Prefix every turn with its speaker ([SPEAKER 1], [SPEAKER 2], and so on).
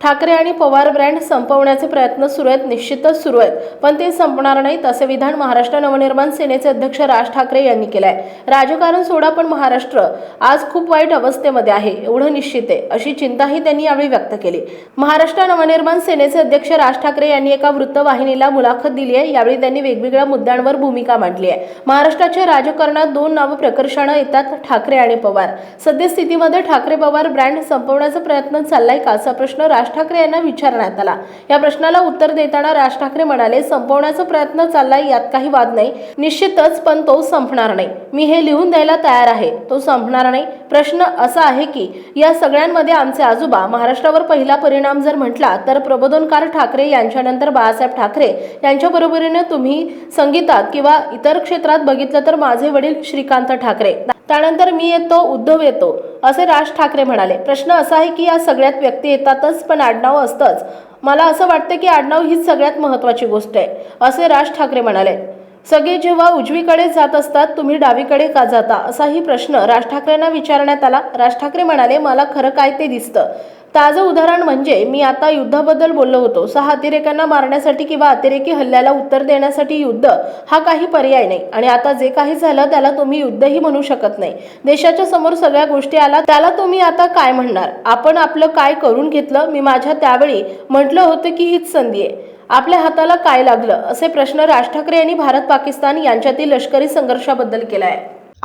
[SPEAKER 1] ठाकरे आणि पवार ब्रँड संपवण्याचे प्रयत्न सुरू आहेत निश्चितच सुरू आहेत. पण ते संपणार नाहीत असे विधान महाराष्ट्र नवनिर्माण सेनेचे अध्यक्ष राज ठाकरे यांनी केलं आहे राजकारण सोडा पण महाराष्ट्र. आज खूप वाईट अवस्थेमध्ये आहे एवढं निश्चित आहे अशी चिंताही त्यांनी यावेळी व्यक्त केली. महाराष्ट्र नवनिर्माण सेनेचे अध्यक्ष राज ठाकरे यांनी एका वृत्तवाहिनीला मुलाखत दिली आहे यावेळी त्यांनी वेगवेगळ्या मुद्द्यांवर भूमिका मांडली आहे. महाराष्ट्राच्या राजकारणात दोन नावं प्रकर्षानं येतात ठाकरे आणि पवार. सद्यस्थितीमध्ये ठाकरे पवार ब्रँड संपवण्याचा प्रयत्न चाललाय का असा प्रश्न राज राज ठाकरे यांना विचारण्यात आला. या प्रश्नाला उत्तर देताना राज ठाकरे म्हणाले संपवण्याचा प्रयत्न चाललाय यात काही वाद नाही. निश्चितच पण तो संपणार नाही. मी हे लिहून द्यायला तयार आहे. तो संपणार नाही. प्रश्न असा आहे की या सगळ्यांमध्ये आमचे आजोबा महाराष्ट्रावर पहिला परिणाम जर म्हटला तर प्रबोधनकार ठाकरे यांच्यानंतर बाळासाहेब ठाकरे यांच्या बरोबरीने तुम्ही संगीतात किंवा इतर क्षेत्रात बघितलं तर माझे वडील श्रीकांत ठाकरे. त्यानंतर मी येतो उद्धव येतो असे राज ठाकरे म्हणाले. प्रश्न असा आहे की या सगळ्यात व्यक्ती येतातच पण आडनाव असतंच. मला असं वाटतं की आडनाव हीच सगळ्यात महत्त्वाची गोष्ट आहे असे राज ठाकरे म्हणाले. सगळे जेव्हा उजवीकडे जात असतात तुम्ही डावीकडे का जाता? असाही प्रश्न राज ठाकरेंना विचारण्यात आला. राज ठाकरे म्हणाले मला खरं काय ते दिसतं? ताजं उदाहरण म्हणजे मी आता युद्धाबद्दल बोललो होतो. सहा अतिरेक्यांना मारण्यासाठी किंवा अतिरेकी हल्ल्याला उत्तर देण्यासाठी युद्ध हा काही पर्याय नाही. आणि आता जे काही झालं त्याला तुम्ही युद्धही म्हणू शकत नाही. देशाच्या समोर सगळ्या गोष्टी आला त्याला तुम्ही आता काय म्हणणार? आपण आपलं काय करून घेतलं? मी माझ्या त्यावेळी म्हटलं होतं की हीच संधी आहे. आपल्या हाताला काय लागलं? असे प्रश्न राज ठाकरे यांनी भारत पाकिस्तान यांच्यातील लष्करी संघर्षाबद्दल केला आहे